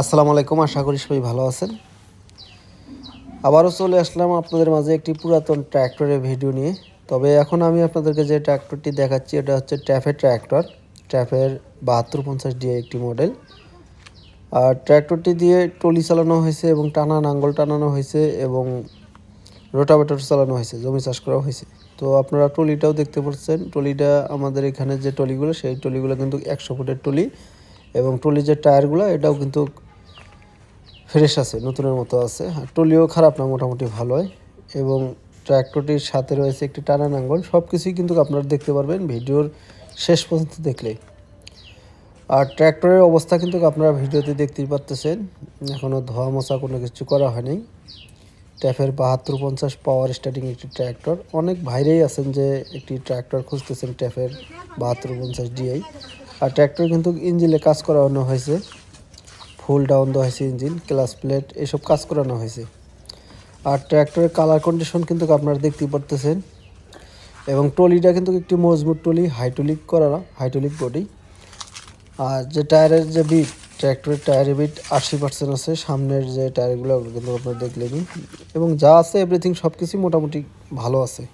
আসসালামু আলাইকুম, আশা করি সবাই ভালো আছেন। আবারও চলে আসলাম আপনাদের মাঝে একটি পুরাতন ট্র্যাক্টরের ভিডিও নিয়ে। তবে এখন আমি আপনাদেরকে যে ট্র্যাক্টরটি দেখাচ্ছি, এটা হচ্ছে ট্র্যাফের ট্র্যাক্টর। ট্র্যাফের বাহাত্তর পঞ্চাশ দিয়ে একটি মডেল। আর ট্র্যাক্টরটি দিয়ে টলি চালানো হয়েছে এবং টানা নাঙ্গল টানানো হয়েছে এবং রোটাভেটর চালানো হয়েছে, জমি চাষ করা হয়েছে। তো আপনারা টলিটাও দেখতে পাচ্ছেন। টলিটা আমাদের এখানে যে টলিগুলো সেই টলিগুলো কিন্তু একশো ফুটের টলি এবং টলির যে টায়ারগুলো, এটাও কিন্তু ফ্রেশ আছে, নতুনের মতো আছে। আর টলিও খারাপ না, মোটামুটি ভালোই। এবং ট্র্যাক্টরটির সাথে রয়েছে একটি টানা নাঙ্গল সব কিছুই কিন্তু আপনারা দেখতে পারবেন ভিডিওর শেষ পর্যন্ত দেখলেই। আর ট্র্যাক্টরের অবস্থা কিন্তু আপনারা ভিডিওতে দেখতেই পাচ্তেছেন এখনও ধোয়া মোছা কোনো কিছু করা হয়নি। ট্যাফের বাহাত্তর পঞ্চাশ পাওয়ার স্টার্টিং একটি ট্র্যাক্টর। অনেক ভাইরেই আছেন যে একটি ট্র্যাক্টর খুঁজতেছেন ট্যাফের বাহাত্তর পঞ্চাশ ডিআই আর ট্র্যাক্টর কিন্তু ইঞ্জিনে কাজ করানো হয়েছে। ফুল ডাউন দেওয়া হয়েছে ইঞ্জিন ক্লাস প্লেট, এসব কাজ করানো হয়েছে। আর ট্র্যাক্টরের কালার কন্ডিশন কিন্তু আপনারা দেখতেই পারতেছেন। এবং টলিটা কিন্তু একটি মজবুত টলি হাইটলিক করা হাইটলিক বডি আর যে টায়ারের যে বিট ট্র্যাক্টরের টায়ারের বিট আশি পার্সেন্ট আছে, সামনের যে টায়ারগুলো কিন্তু আপনারা দেখলেনই এবং যা আছে এভরিথিং সব কিছুই মোটামুটি ভালো আছে।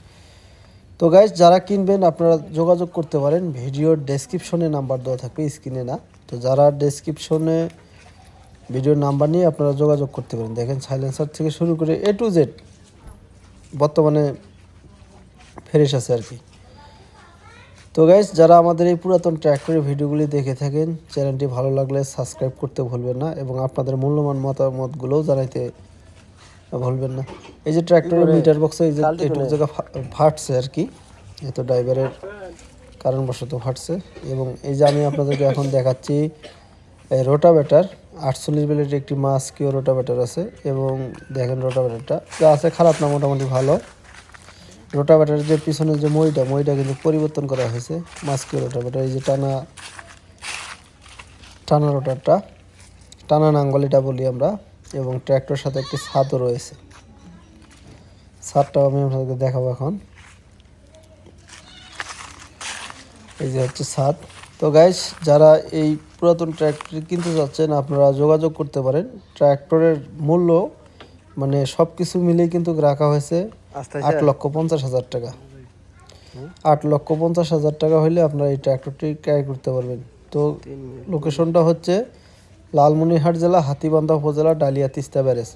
তো গাইজ যারা কিনবেন, আপনারা যোগাযোগ করতে পারেন। ভিডিওর ডেসক্রিপশনে নাম্বার দেওয়া থাকবে স্ক্রিনে না। তো যারা ডেসক্রিপশনে ভিডিওর নাম্বার নিয়ে আপনারা যোগাযোগ করতে পারেন। দেখেন সাইলেন্সার থেকে শুরু করে এ টু জেড বর্তমানে ফ্রেশ আছে আর কি। তো গাইজ যারা আমাদের এই পুরাতন ট্র্যাক্টরের ভিডিওগুলি দেখে থাকেন চ্যানেলটি ভালো লাগলে সাবস্ক্রাইব করতে ভুলবেন না এবং আপনাদের মূল্যবান মতামতগুলোও জানাইতে ভুলবেন না। এই যে ট্র্যাক্টরের মিটার বক্সে এই যে একটু জায়গা ফাটছে আর কি। এ তো ড্রাইভারের কারণবশত ফাটছে এবং এই যে আমি আপনাদেরকে এখন দেখাচ্ছি রোটাভেটার, আটচল্লিশ বেলের একটি মাস্কিও রোটাভেটার আছে এবং দেখেন রোটাভেটারটা। যা আছে খারাপ না, মোটামুটি ভালো। রোটাভেটারের যে পিছনের যে মইটা মইটা কিন্তু পরিবর্তন করা হয়েছে, মাস্কিও রোটাভেটার। এই যে টানা টানা রোটারটা টানা নাঙ্গল এটা বলি আমরা, এবং ট্র্যাক্টর সাথে একটি ছাদও রয়েছে। ছাদটাও আমি আপনাদেরকে দেখাবো এখন। এই যে হচ্ছে ছাদ তো গাইস যারা এই পুরাতন ট্র্যাক্টর কিনতে যাচ্ছেন আপনারা যোগাযোগ করতে পারেন। ট্র্যাক্টরের মূল্য মানে সব কিছু মিলেই কিন্তু রাখা হয়েছে আট লক্ষ পঞ্চাশ হাজার টাকা। আট লক্ষ পঞ্চাশ হাজার টাকা হলে আপনারা এই ট্র্যাক্টরটি ক্রয় করতে পারবেন। তো লোকেশনটা হচ্ছে লালমনিরহাট জেলা হাতিবান্ধা উপজেলা ডালিয়া তিস্তা ব্যারেজ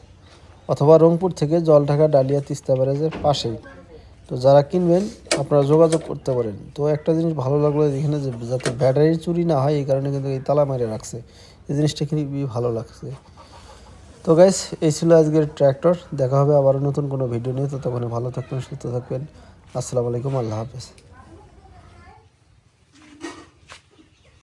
অথবা রংপুর থেকে জলঢাকা ডালিয়া তিস্তা ব্যারেজের পাশেই। তো যারা কিনবেন, আপনারা যোগাযোগ করতে পারেন। তো একটা জিনিস ভালো লাগল এখানে যে, যাতে ব্যাটারি চুরি না হয়, এই কারণে কিন্তু এই তালা মারে রাখছে। এই জিনিসটা খুবই ভালো লাগছে। তো গাইস এই ছিল আজকের ট্র্যাক্টর দেখা হবে আবার নতুন কোনো ভিডিও নিয়ে। তো তখন ভালো থাকবেন, সুস্থ থাকবেন। আসসালামু আলাইকুম, আল্লাহ হাফেজ।